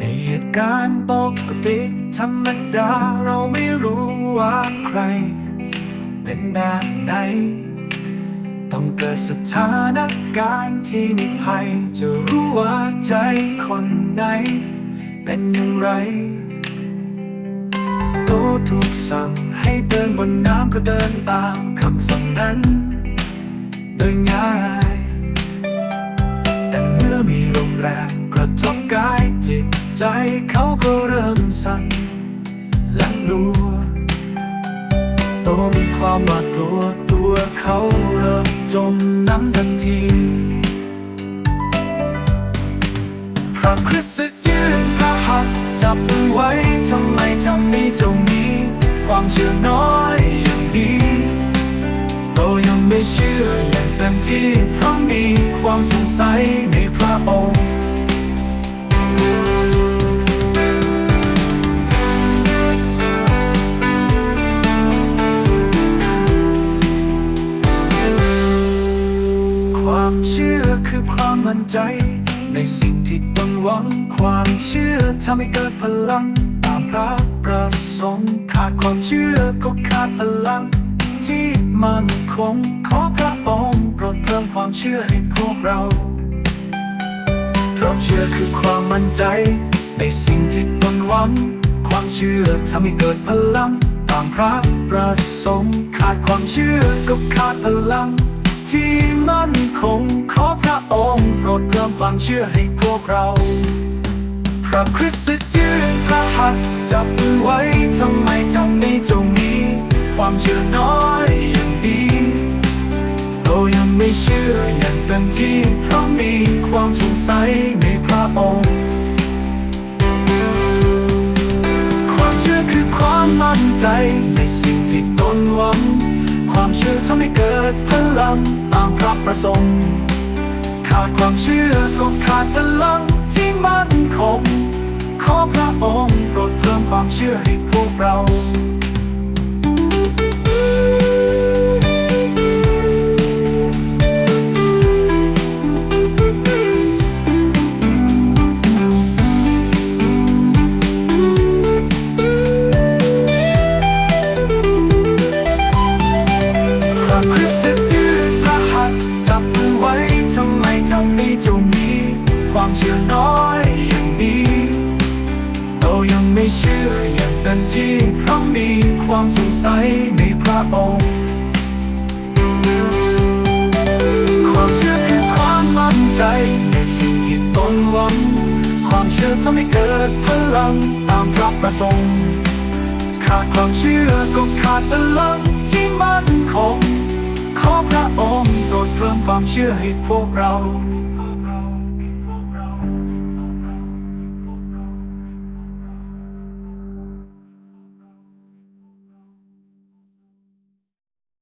เหตุการณ์ปกติธรรมดาเราไม่รู้ว่าใคร เป็นแบบไหน ต้องเกิดสถานการณ์ที่มีภัย จะรู้ว่าใจคนไหน เป็นอย่างไรโตถูกสั่งให้เดินบนน้ำก็เดินตามคำสั่งนั้นโดยง่าย แต่เมื่อมีลมแรงกระทบกาย ใจเขาก็เริ่มสั่นและกลัวโตมีความหวาดกลัวตัวเขาเริ่มจมน้ำทันทีพระคริสต์ยืนพระหัตถ์จับมือไว้ทำไมทำนี้จงมีความเชื่อน้อยอย่างนี้โตยังไม่เชื่ออย่างเต็มที่เพราะมีความสงสัย อคือความมั่นใจ ในสิ่งที่ตนหวังความเชื่อทำให้เกิดพลัง ตามพระประสงค์ขาดความเชื่อก็ขาดพลัง ที่มั่นคงขอพระองค์โปรดเพิ่มความเชื่อให้พวกเราเพราะเชื่อคือความมั่นใจ ในสิ่งที่ตนหวัง ความเชื่อทำให้เกิดพลัง ตามพระประสงค์ขาดความเชื่อก็ขาดพลัง ที่มั่นคงขอพระองค์โปรดเพิ่มความเชื่อให้พวกเรา พระคริสต์ยืนพระหัตถ์จับมือไว้ทำไมทำนี้จงมีความเชื่อน้อยอย่างดีโตยังไม่เชื่ออย่างเต็มที่เพราะมีความสงสัยในพระองค์ความเชื่อคือความมั่นใจในสิ่ง ความเชื่อทำให้เกิดพลังตามพระประสงค์ ขาดความเชื่อก็ขาดพลังที่มั่นคงขอพระองค์ พระคริสต์ยื่นพระหัตจับมือไว้ทำไมทำนี้จงมีความเชื่อน้อยอย่างนี้โตยังไม่เชื่ออย่างเต็มที่เพราะมีความสงสัยในพระองค์ความเชื่อคือความมั่นใจในสิ่งที่ตนหวัง ความเชื่อทำให้เกิดพลังตามพระประสงค์ขาดความเชื่อก็ขาดพลังที่มั่นคง ขอพระองค์โปรดเพิ่มความเชื่อให้พวกเรา